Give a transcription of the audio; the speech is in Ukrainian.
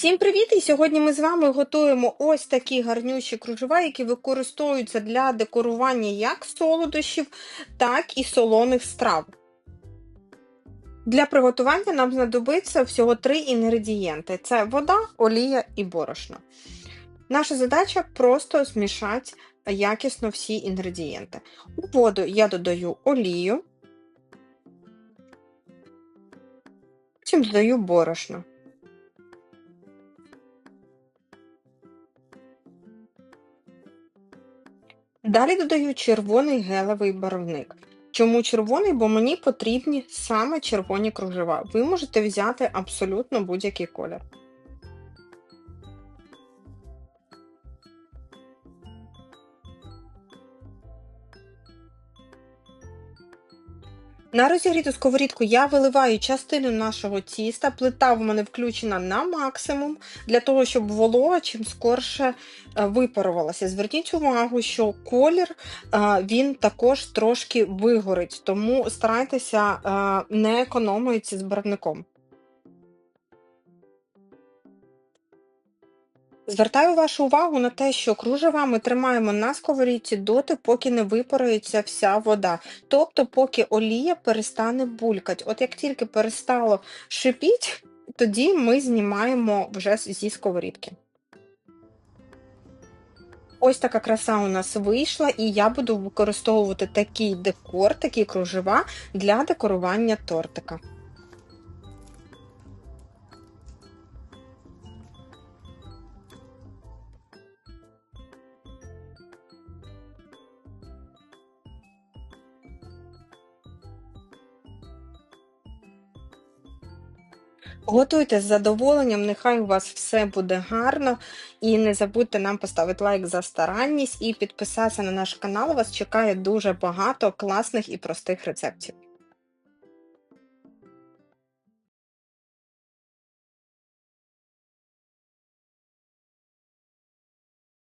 Всім привіт! І сьогодні ми з вами готуємо ось такі гарнющі кружева, які використовуються для декорування як солодощів, так і солоних страв. Для приготування нам знадобиться всього три інгредієнти: це вода, олія і борошно. Наша задача просто змішати якісно всі інгредієнти. У воду я додаю олію, потім додаю борошно. Далі додаю червоний гелевий барвник. Чому червоний? Бо мені потрібні саме червоні кружева. Ви можете взяти абсолютно будь-який колір. На розігріту сковорідку я виливаю частину нашого тіста, плита в мене включена на максимум, для того, щоб волога чим скорше е, випарувалася. Зверніть увагу, що колір е, він також трошки вигорить, тому старайтеся е, не економити з барвником. Звертаю вашу увагу на те, що кружева ми тримаємо на сковорідці доти, поки не випарується вся вода, тобто поки олія перестане булькати. От як тільки перестало шипіть, тоді ми знімаємо вже зі сковорідки. Ось така краса у нас вийшла, і я буду використовувати такий декор, такі кружева для декорування тортика. Готуйте з задоволенням, нехай у вас все буде гарно. І не забудьте нам поставити лайк за старанність і підписатися на наш канал. Вас чекає дуже багато класних і простих рецептів.